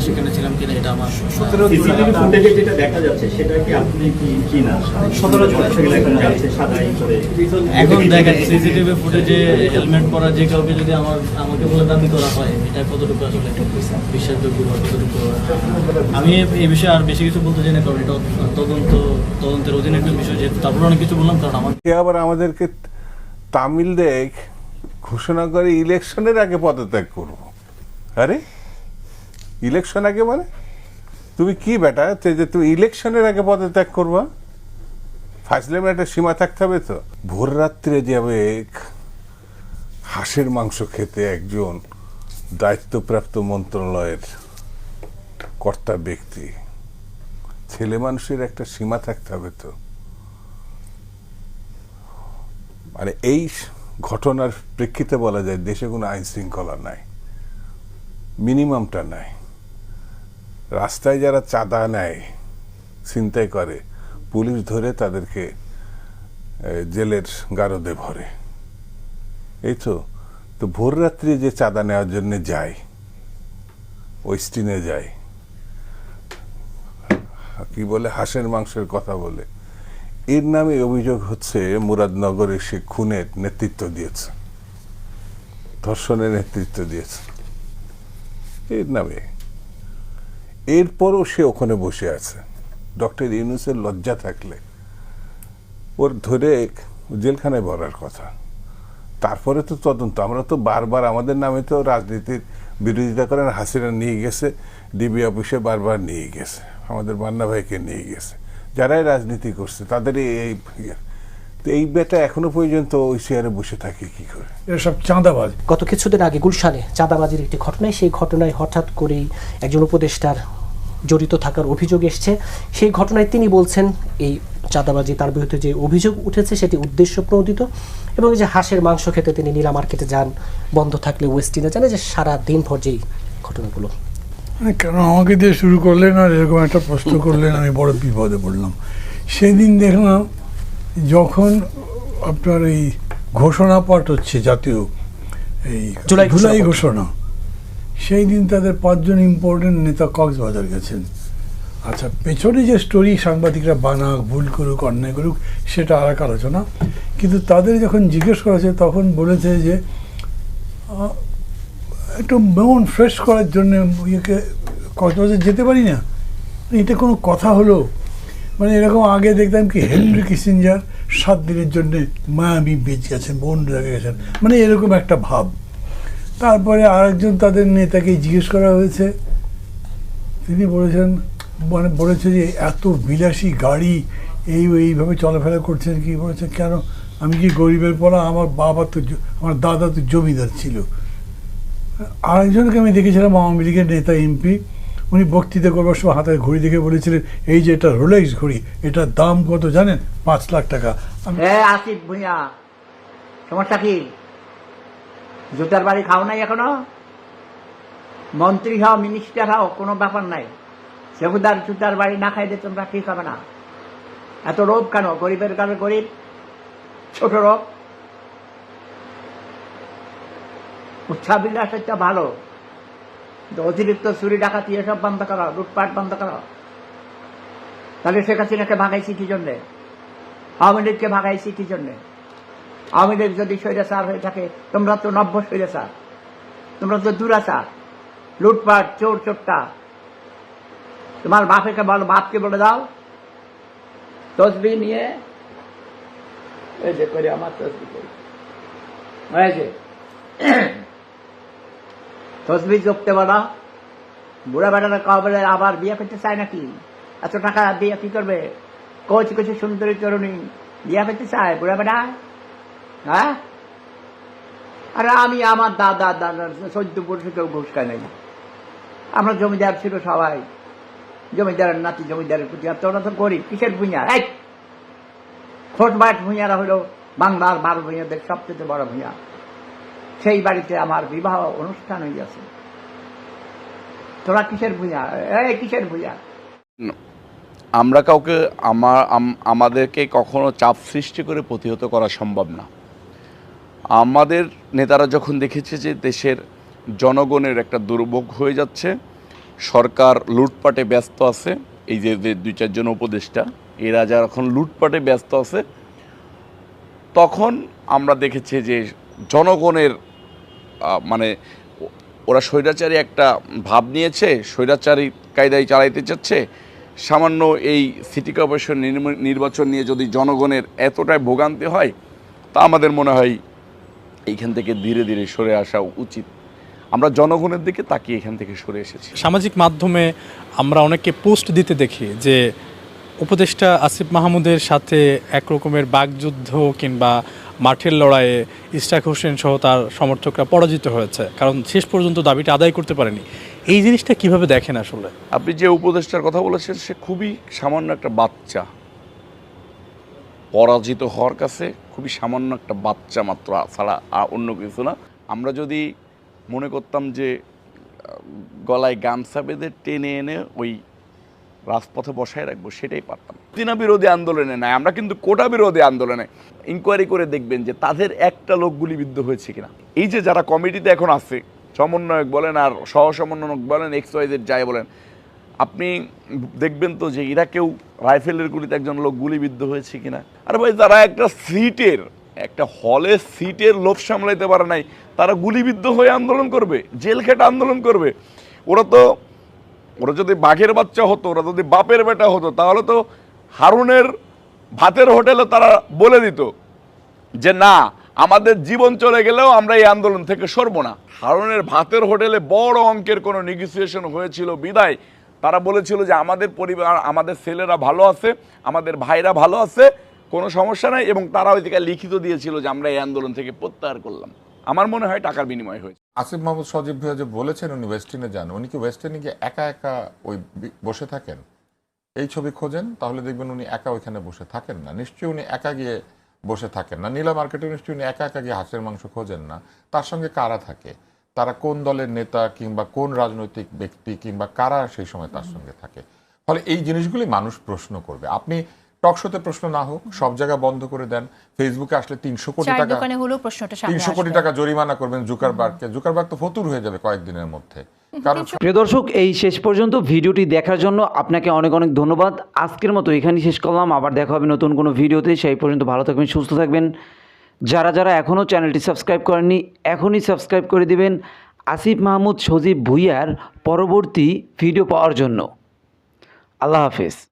সেখানে ছিলাম কিনা এটা আমার যেটা দেখা যাচ্ছে সেটা কি আপনি কি কি না? সতেরো এখন দেখেন সিসিটিভি ফুটেজে হেলমেট পরা যে কাউকে যদি আমার আমাকে বলে দাবি করা হয় এটা কতটুকু আসলে বিশ্বাসযোগ্য বা কতটুকু আমি এই বিষয়ে আর বেশি কিছু বলতে চাই না কারণ এটা তদন্ত তদন্তের অধীনে একটা বিষয় যেহেতু তারপরে অনেক কিছু বললাম কারণ আমার আবার আমাদেরকে তামিল দেখ ঘোষণা করে ইলেকশনের আগে পদত্যাগ করব। আরে? ইলেকশন আগে মানে? তুমি কি বেটা? যে তুমি ইলেকশনের আগে পদত্যাগ করবা? ফাইসলেমে একটা সীমা থাকতে হবে তো। ভোর রাত্রে যাবে হাঁসের মাংস খেতে একজন দায়িত্বপ্রাপ্ত মন্ত্রণালয়ের কর্তা ব্যক্তি, ছেলে মানুষের একটা সীমা থাকতে হবে তো। মানে এই ঘটনার প্রেক্ষিতে বলা যায়, দেশে কোনো আইন শৃঙ্খলা নাই মিনিমামটা নাই। রাস্তায় যারা চাঁদা নেয়, ছিনতাই করে, পুলিশ ধরে তাদেরকে জেলের গারদে ভরে। এই তো তো ভোর রাত্রি যে চাঁদা নেওয়ার জন্য যায়, ওয়েস্টিনে যায়, কি বলে, হাঁসের মাংসের কথা বলে, এর নামে অভিযোগ হচ্ছে মুরাদনগরে সে খুনের নেতৃত্ব দিয়েছে, ধর্ষণের নেতৃত্ব দিয়েছে। এর নামে। এরপরও সে ওখানে বসে আছে। ডক্টর ইউনুসের লজ্জা থাকলে। ওর ধরে জেলখানায় ভরার কথা। তারপরে তো তদন্ত। আমরা তো বারবার আমাদের নামে তো রাজনীতির বিরোধিতা করেন। হাসিনা নিয়ে গেছে, ডিবি অফিসে বারবার নিয়ে গেছে। আমাদের বান্না ভাইকে নিয়ে গেছে। যারাই রাজনীতি করছে তাদের এই তো এই বেটা এখনও পর্যন্ত ওই চেয়ারে বসে থাকে কি করে? এরা সব চাঁদাবাজ। গত কিছুদিন আগে গুলশানে চাঁদাবাজির একটি ঘটনায় সেই ঘটনায় হঠাৎ করেই একজন উপদেষ্টার জড়িত থাকার অভিযোগ এসছে। সেই ঘটনায় তিনি বলছেন এই চাঁদাবাজি তার বিরুদ্ধে যে অভিযোগ উঠেছে সেটি উদ্দেশ্য প্রণোদিত এবং এই যে হাঁসের মাংস খেতে তিনি নীলা মার্কেটে যান বন্ধ থাকলে ওয়েস্টিনে এই যে সারা দিন ভর যেই ঘটনাগুলো। কেন আমাকে দিয়ে শুরু করলেন আর এরকম একটা প্রশ্ন করলেন আমি বড় বিপদে পড়লাম। সেদিন দেখলাম যখন আপনার এই ঘোষণা পাঠ হচ্ছে জাতীয় এই জুলাই ঘোষণা সেই দিন তাদের পাঁচজন ইম্পর্টেন্ট নেতা কক্সবাজার গেছেন। আচ্ছা পেছনে যে স্টোরি সাংবাদিকরা বানাক ভুল করুক অন্যায় করুক সেটা আর এক আলোচনা। কিন্তু তাদের যখন জিজ্ঞেস করা হয়েছে তখন বলেছে যে একটু মন ফ্রেশ করার জন্য ইয়েকে কক্সবাজার যেতে পারি না। এটা কোনো কথা হলো? মানে এরকম আগে দেখতাম কি হেনরি কিসিঞ্জার সাত দিনের জন্য মায়ামি বিচ গেছেন, বোন রেখে গেছেন। মানে এরকম একটা ভাব। তারপরে আরেকজন তাদের নেতাকে জিজ্ঞেস করা হয়েছে। তিনি বলেছেন মানে বলেছে যে এত বিলাসী গাড়ি, এই এইভাবে চলাফেরা করছেন কি? বলেছে, কেন? আমি কি গরিবের পড়া আমার বাবা তো আমার দাদা তো জমিদার ছিল। আরেকজনকে আমি দেখেছিলাম, আওয়ামী লীগের নেতা এমপি। উনি বক্তৃতা করবার সময় হাতের ঘড়ি দেখে বলেছিলেন, এই যে এটা রোলেক্স ঘড়ি, এটার দাম কত জানেন? পাঁচ লাখ টাকা। আসিফ ভুঁইয়া, সমস্যা কি? জুতার বাড়ি খাও নাই এখনও? মন্ত্রী হও মিনিস্টার হও, কোনো ব্যাপার নাই। সেগুদার জুতার বাড়ি না খাইলে তোমরা ঠিক হবে না? এত রোগ কেন? গরিবের কারণে গরিব, ছোট রোগ। উৎসাহ হচ্ছে ভালো। অতিরিক্ত চুরি, ডাকাতি, এসব বন্ধ করো, লুটপাট বন্ধ করো। তাহলে শেখ হাসিনাকে ভাগাইছি কি জন্যে? আওয়ামী লীগকে ভাগাইছি কি জন্যে? আওয়ামী লীগ যদি স্বৈরাচার হয়ে থাকে, তোমরা তো নব্য স্বৈরাচার। তোমরা তো দুরাচার। লুটপাট, চোর, চোরটা। তোমার বাপেকে বলো, বাপকে বলে দাও। তসবি নিয়ে, এই যে করে আমার তসবি করি যে তসবি জপতে বলা। বুড়া বেটারা কবে আবার বিয়ে করতে চায় নাকি? এত টাকা দিয়ে কি করবে? কচি কচি সুন্দরী তরুণী বিয়ে করতে চায় বুড়া বেটা? হ্যাঁ? আরে আমি আমার দাদা দাদা, চোদ্দ পুরুষে কেউ ঘুষ খায় নাই। আমরা জমিদার ছিল সবাই। জমিদারের নাতি জমিদারের পুঁজি আর তোরা তো গরিব, কিসের ভূঁইয়া? এই! ছোটবাট ভূঁইয়ারা হলো বাংলার বারো ভূঁইয়াদের সবচেয়ে বড় ভূঁইয়া। সেই বাড়িতে আমার বিবাহ অনুষ্ঠান গেছে তোরা কিসের ভূঁইয়া এই কিসের ভূঁইয়া আমরা কাউকে আমার আমাদেরকে কখনো চাপ সৃষ্টি করে প্রতিহত করা সম্ভব না। আমাদের নেতারা যখন দেখেছে যে দেশের জনগণের একটা দুর্ভোগ হয়ে যাচ্ছে, সরকার লুটপাটে ব্যস্ত আছে, এই যে দুই চারজন উপদেষ্টা, এরা যারা এখন লুটপাটে ব্যস্ত আছে, তখন আমরা দেখেছি যে জনগণের মানে ওরা স্বৈরাচারী একটা ভাব নিয়েছে, স্বৈরাচারী কায়দায় চালাইতে চাচ্ছে। সামান্য এই সিটি কর্পোরেশন নির্বাচন নিয়ে যদি জনগণের এতটাই ভোগান্তি হয়, তা আমাদের মনে হয় এইখান থেকে ধীরে ধীরে সরে আসা উচিত। আমরা জনগণের দিকে তাকিয়ে এখান থেকে সরে এসেছি। সামাজিক মাধ্যমে আমরা অনেককে পোস্ট দিতে দেখি যে উপদেষ্টা আসিফ মাহমুদের সাথে এক রকমের বাগযুদ্ধ কিংবা মাঠের লড়াইয়ে ইস্টাক হোসেন সহ তার সমর্থকরা পরাজিত হয়েছে। কারণ শেষ পর্যন্ত দাবিটা আদায় করতে পারেনি। এই জিনিসটা কীভাবে দেখেন আসলে? আপনি যে উপদেষ্টার কথা বলেছেন, সে খুবই সামান্য একটা বাচ্চা। পরাজিত হওয়ার কাছে খুবই সামান্য একটা বাচ্চা মাত্র, ছাড়া অন্য কিছু না। আমরা যদি মনে করতাম যে গলায় গামছা বেঁধে টেনে এনে ওই রাজপথে বসায় রাখব, সেটাই পারতাম চীনা বিরোধী আন্দোলনে নাই, আমরা কিন্তু কোটা বিরোধী আন্দোলনে ইনকোয়ারি করে দেখবেন যে তাদের একটা লোক গুলিবিদ্ধ হয়েছে কিনা। এই যে যারা কমিটিতে এখন আছে, সমন্বয়ক বলেন আর সহ সমন্বয়ক বলেন এক্স ওয়াইজের যাই বলেন, আপনি দেখবেন তো যে এরা কেউ রাইফেলের গুলিতে একজন লোক গুলিবিদ্ধ হয়েছে কিনা। আর ভাই, যারা একটা সিটের, একটা হলে সিটের লোভ সামলাইতে পারে নাই, তারা গুলিবিদ্ধ হয়ে আন্দোলন করবে, জেল খেটে আন্দোলন করবে। ওরা তো, ওরা যদি বাঘের বাচ্চা হতো, ওরা যদি বাপের বেটা হতো, তাহলে তো হারুনের ভাতের হোটেলে তারা বলে দিত যে, না, আমাদের জীবন চলে গেলেও আমরা এই আন্দোলন থেকে সরবো না। হারুনের ভাতের হোটেলে বড় অঙ্কের কোনো নেগোসিয়েশন হয়েছিল বিদায়। তারা বলেছিল যে, আমাদের পরিবার, আমাদের ছেলেরা ভালো আছে, আমাদের ভাইরা ভালো আছে, কোনো সমস্যা নাই। এবং তারা ওই লিখিত দিয়েছিল যে, আমরা এই আন্দোলন থেকে প্রত্যাহার করলাম। আমার মনে হয় টাকার বিনিময় হয়েছে। আসিফ মাহমুদ সজীব ভাইয়া যে বলেছেন, উনি ওয়েস্টিনে যান, উনি কি ওয়েস্টিনে গিয়ে একা একা ওই বসে থাকেন? এই ছবি খোঁজেন তাহলে দেখবেন উনি একা ওইখানে বসে থাকেন না। নিশ্চয়ই উনি একা গিয়ে বসে থাকেন না। নীলা মার্কেটে নিশ্চয়ই উনি একা একা গিয়ে হাঁসের মাংস খোঁজেন না। তার সঙ্গে কারা থাকে? তারা কোন দলের নেতা কিংবা কোন রাজনৈতিক ব্যক্তি কিংবা কারা সেই সময় তার সঙ্গে থাকে? ফলে এই জিনিসগুলি মানুষ প্রশ্ন করবে। আপনি টকশোতে প্রশ্ন না হোক সব জায়গা বন্ধ করে দেন। ফেসবুকে আসলে তিনশো কোটি টাকা তিনশো কোটি টাকা জরিমানা করবেন জুকারবার্গকে। জুকারবার্গ তো ফতুর হয়ে যাবে কয়েকদিনের মধ্যে। প্রিয় দর্শক, এই শেষ পর্যন্ত ভিডিওটি দেখার জন্য আপনাকে অনেক অনেক ধন্যবাদ। আজকের মতো এখানেই শেষ করলাম। আবার দেখা হবে নতুন কোনো ভিডিওতে। সেই পর্যন্ত ভালো থাকবেন, সুস্থ থাকবেন। যারা যারা এখনও চ্যানেলটি সাবস্ক্রাইব করেননি, এখনই সাবস্ক্রাইব করে দিবেন। আসিফ মাহমুদ, সজীব ভুইয়ার পরবর্তী ভিডিও পাওয়ার জন্য। আল্লাহ হাফেজ।